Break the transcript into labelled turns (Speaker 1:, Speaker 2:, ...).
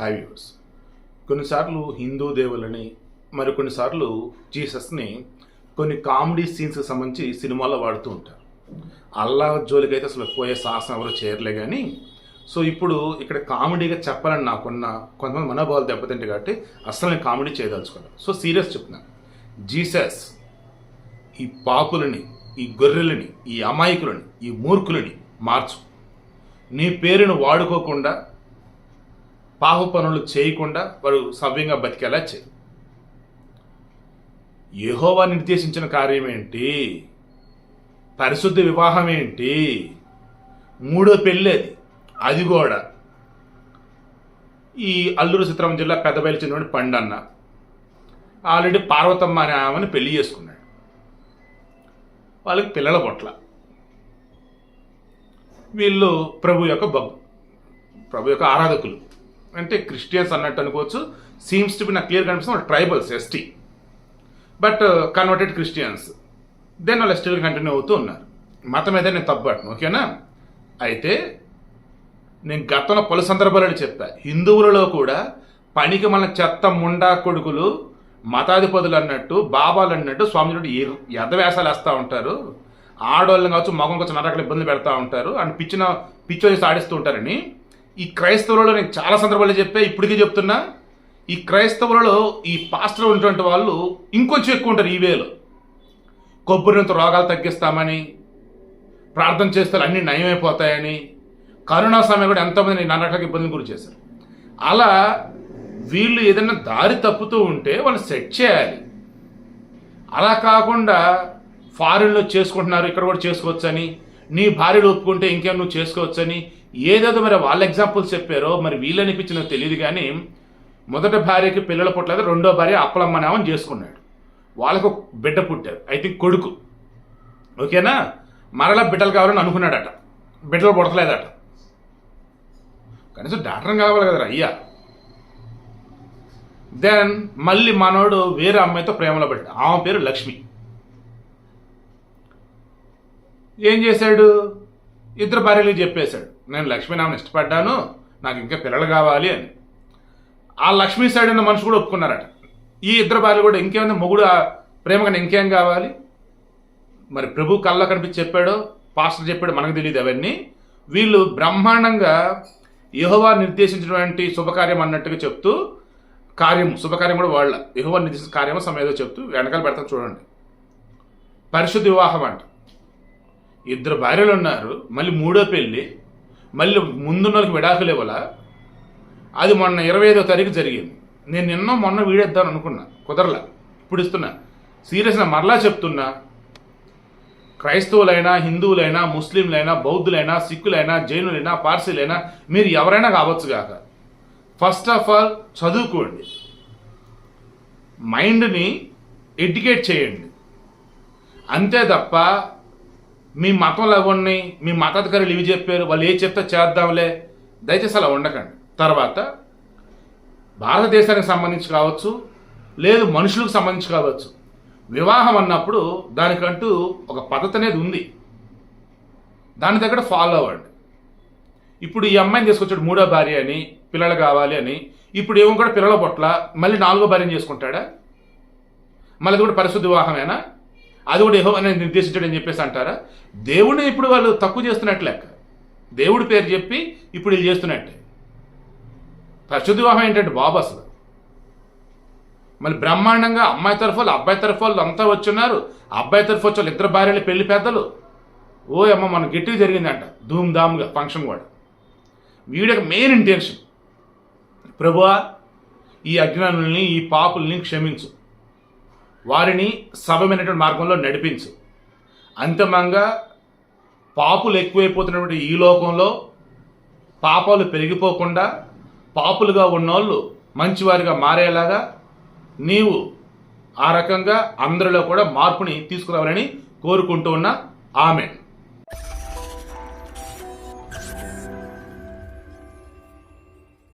Speaker 1: Hi views కొన్నిసార్లు హిందూ దేవులని మరి కొన్నిసార్లు జీసస్ని కొన్ని కామెడీ సీన్స్కి సంబంధించి సినిమాల్లో వాడుతూ ఉంటారు. అల్లా జోలికైతే అసలు పోయే సాహసం ఎవరు చేయర్లే కానీ సో ఇప్పుడు ఇక్కడ కామెడీగా చెప్పాలని నాకున్న కొంతమంది మనోభావాలు దెబ్బతింటే కాబట్టి అసలు నేను కామెడీ చేయదలుచుకున్నాను సో సీరియస్ చెప్తున్నాను. జీసస్ ఈ పాపులని ఈ గొర్రెలని ఈ అమాయకులని ఈ మూర్ఖులని మార్చు. నీ పేరును వాడుకోకుండా పాప పనులు చేయకుండా వారు సవ్యంగా బతికేలా చేయి. యహోవా నిర్దేశించిన కార్యం ఏంటి పరిశుద్ధ వివాహం ఏంటి మూడో పెళ్ళి అది. అది కూడా. ఈ అల్లూరు చిత్రం జిల్లా పెద్దబయలు చెందిన పండన్న. ఆల్రెడీ పార్వతమ్మ అనే ఆమెను పెళ్ళి చేసుకున్నాడు. వాళ్ళకి పిల్లల పొట్ల. వీళ్ళు ప్రభు యొక్క భక్ ప్రభు యొక్క ఆరాధకులు. అంటే క్రిస్టియన్స్ అన్నట్టు అనుకోవచ్చు. సీమ్స్ టు బి నాకు క్లియర్ కనిపిస్తుంది. Tribals S T but converted Christians then వాళ్ళు ఎస్టీలు uh, కంటిన్యూ అవుతూ ఉన్నారు. మతం అయితే నేను తప్పట్ను ఓకేనా అయితే నేను గతంలో పలు సందర్భాలలో చెప్పా. హిందువులలో కూడా పనికి మన చెత్త ముండా కొడుకులు మతాధిపతులు అన్నట్టు బాబాలు అన్నట్టు స్వామి యథవేషాలు వేస్తూ ఉంటారు. ఆడవాళ్ళని కావచ్చు మగం కొంచెం నరకలు ఇబ్బందులు పెడతా ఉంటారు. అండ్ పిచ్చిన పిచ్చి చేసి ఆడిస్తూ ఉంటారని. ఈ క్రైస్తవులలో నేను చాలా సందర్భాలు చెప్పే ఇప్పటికీ చెప్తున్నా ఈ క్రైస్తవులలో ఈ పాస్టర్ ఉన్నటువంటి వాళ్ళు ఇంకొంచెం ఎక్కువ ఉంటారు ఈ వేలో. కొబ్బరితో రోగాలు తగ్గిస్తామని ప్రార్థన చేస్తే అన్నీ నయమైపోతాయని కరోనా సమయం కూడా ఎంతోమంది నరకలకు ఇబ్బందులు గురి చేశారు. అలా వీళ్ళు ఏదైనా దారి తప్పుతూ ఉంటే వాళ్ళు సెట్ చేయాలి. అలా కాకుండా ఫారిన్లో చేసుకుంటున్నారు ఇక్కడ కూడా చేసుకోవచ్చని నీ భార్యలు ఒప్పుకుంటే ఇంకేం నువ్వు చేసుకోవచ్చని ఏదేదో మరి వాళ్ళ ఎగ్జాంపుల్స్ చెప్పారో మరి వీళ్ళనిపించినో తెలియదు కానీ మొదటి భార్యకి పిల్లల పుట్టలేదు రెండో భార్య అప్పలమ్మనామని చేసుకున్నాడు. వాళ్ళకు బిడ్డ పుట్టారు. ఐ థింక్ కొడుకు. ఓకేనా? మరలా బిడ్డలు కావాలని అనుకున్నాడట. బిడ్డలు పుడతలేదట. కనీసం డాక్టర్ కావాలి కదా అయ్యా. దెన్ మళ్ళీ మనోడు వేరే అమ్మాయితో ప్రేమలో పడ్డాడు. ఆమె పేరు లక్ష్మి. ఏం చేశాడు? ఇద్దరు భార్యలు చెప్పేశాడు. నేను లక్ష్మీనామని ఇష్టపడ్డాను నాకు ఇంకా పిల్లలు కావాలి అని. ఆ లక్ష్మీ సైడ్ ఉన్న మనిషి కూడా ఒప్పుకున్నారట. ఈ ఇద్దరు భార్యలు కూడా ఇంకేమైనా మొగుడు ప్రేమగా ఇంకేం కావాలి? మరి ప్రభు కళ్ళ కనిపించి చెప్పాడో పాస్టర్ చెప్పాడు మనకు తెలియదు అవన్నీ. వీళ్ళు బ్రహ్మాండంగా యహోవా నిర్దేశించినటువంటి శుభకార్యం అన్నట్టుగా చెప్తూ కార్యం శుభకార్యం కూడా వాళ్ళ. యహోవా నిర్దేశించిన కార్యము సమయంలో చెప్తూ వెనకాల పెడతాం చూడండి. పరిశుద్ధ వివాహం అంట. ఇద్దరు భార్యలు ఉన్నారు మళ్ళీ మూడో పెళ్ళి. మళ్ళీ ముందున్న వాళ్ళకి విడాకులు ఇవ్వాల? అది మొన్న ఇరవై ఐదో తారీఖు జరిగింది. నేను నిన్న మొన్న వీడేద్దాను అనుకున్నా. కుదరలా. ఇప్పుడు ఇస్తున్నా. సీరియస్గా మరలా చెప్తున్నా. క్రైస్తవులైనా హిందువులైనా ముస్లింలైనా బౌద్ధులైనా సిక్కులైనా జైనులైనా పార్సీలైనా మీరు ఎవరైనా కావచ్చు కాక ఫస్ట్ ఆఫ్ ఆల్ చదువుకోండి. మైండ్ని ఎడ్యుకేట్ చేయండి. అంతే తప్ప మీ మతంలో ఎవరిని మీ మతాధికారులు ఇవి చెప్పారు వాళ్ళు ఏ చెప్తే చేద్దాంలే. దయచేసి అలా ఉండకండి. తర్వాత భారతదేశానికి సంబంధించి కావచ్చు లేదు మనుషులకు సంబంధించి కావచ్చు వివాహం అన్నప్పుడు దానికంటూ ఒక పద్ధతి అనేది ఉంది. దాని దగ్గర ఫాలో అవ్వండి. ఇప్పుడు ఈ అమ్మాయిని తీసుకొచ్చాడు మూడో భార్య అని పిల్లలు కావాలి అని. ఇప్పుడు ఏమో కూడా పిల్లల పొట్ల మళ్ళీ నాలుగో భార్యను చేసుకుంటాడా? మళ్ళీ అది కూడా పరిశుద్ధ వివాహమేనా? అది కూడా యహో అనేది నిర్దేశించాడని చెప్పేసి అంటారా? దేవుడిని ఇప్పుడు వాళ్ళు తక్కువ చేస్తున్నట్టు లెక్క. దేవుడి పేరు చెప్పి ఇప్పుడు వీళ్ళు చేస్తున్నట్టే. ప్రస్తుత వివాహం ఏంటంటే బాబు అసలు. మళ్ళీ బ్రహ్మాండంగా అమ్మాయి తరఫు వాళ్ళు అబ్బాయి తరఫు వాళ్ళు అంతా వచ్చున్నారు. అబ్బాయి తరఫు వచ్చి వాళ్ళు ఇద్దరు భార్యలు పెళ్ళి పెద్దలు. ఓ అమ్మ మన గట్టిగా జరిగిందంట. ధూమ్ ధామ్గా ఫంక్షన్ కూడా. వీడికి మెయిన్ ఇంటెన్షన్. ప్రభువా ఈ అజ్ఞానుల్ని ఈ పాపుల్ని క్షమించు. వారిని సభమైనటువంటి మార్గంలో నడిపించు. అంతిమంగా పాపులు ఎక్కువైపోతున్నటువంటి ఈ లోకంలో పాపాలు పెరిగిపోకుండా పాపులుగా ఉన్నోళ్ళు మంచివారిగా మారేలాగా నీవు ఆ రకంగా అందరిలో కూడా మార్పుని తీసుకురావాలని కోరుకుంటూ ఉన్న ఆమె